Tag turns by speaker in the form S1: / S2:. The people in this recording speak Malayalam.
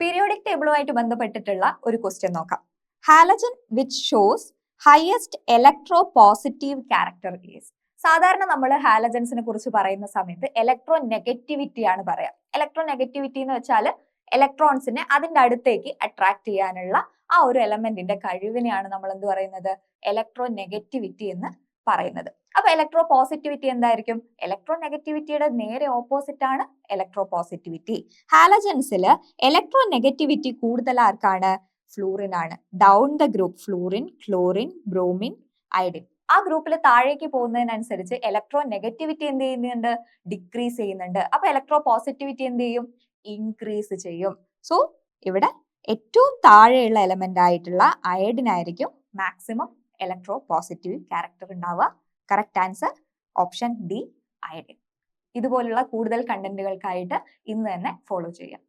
S1: പീരിയോഡിക് ടേബിളുമായിട്ട് ബന്ധപ്പെട്ടിട്ടുള്ള ഒരു ക്വസ്റ്റ്യൻ നോക്കാം. Halogen which shows highest electropositive character is സാധാരണ നമ്മൾ ഹാലജൻസിനെ കുറിച്ച് പറയുന്ന സമയത്ത് ഇലക്ട്രോ നെഗറ്റിവിറ്റി ആണ് പറയാം. ഇലക്ട്രോ നെഗറ്റിവിറ്റി എന്ന് വെച്ചാൽ ഇലക്ട്രോൺസിനെ അതിന്റെ അടുത്തേക്ക് അട്രാക്ട് ചെയ്യാനുള്ള ആ ഒരു എലമെന്റിന്റെ കഴിവിനെയാണ് നമ്മൾ എന്ത് പറയുന്നത്? ഇലക്ട്രോ നെഗറ്റിവിറ്റി എന്ന് പറയുന്നത്. അപ്പൊ ഇലക്ട്രോ പോസിറ്റിവിറ്റി എന്തായിരിക്കും? ഇലക്ട്രോ നെഗറ്റിവിറ്റിയുടെ നേരെ ഓപ്പോസിറ്റ് ആണ് ഇലക്ട്രോ പോസിറ്റിവിറ്റി ഹാലജൻസിൽ ഇലക്ട്രോ നെഗറ്റിവിറ്റി കൂടുതൽ ആർക്കാണ്? ഫ്ലൂറിൻ ആണ്. Down the group fluorine chlorine bromine iodine ആ ഗ്രൂപ്പിൽ താഴേക്ക് പോകുന്നതിനനുസരിച്ച് ഇലക്ട്രോ നെഗറ്റിവിറ്റി എന്ത് ചെയ്യുന്നുണ്ട്? ഡിക്രീസ് ചെയ്യുന്നുണ്ട്. അപ്പൊ ഇലക്ട്രോ പോസിറ്റിവിറ്റി എന്ത് ചെയ്യും? ഇൻക്രീസ് ചെയ്യും. സോ ഇവിടെ ഏറ്റവും താഴെയുള്ള എലമെന്റ് ആയിട്ടുള്ള അയഡിനായിരിക്കും മാക്സിമം ഇലക്ട്രോ പോസിറ്റീവ് ക്യാരക്ടർ ഉണ്ടാവുക. Correct answer option D iodine ഇതുപോലുള്ള കൂടുതൽ കണ്ടന്റുകൾക്കായിട്ട് ഇന്ന് തന്നെ ഫോളോ ചെയ്യാം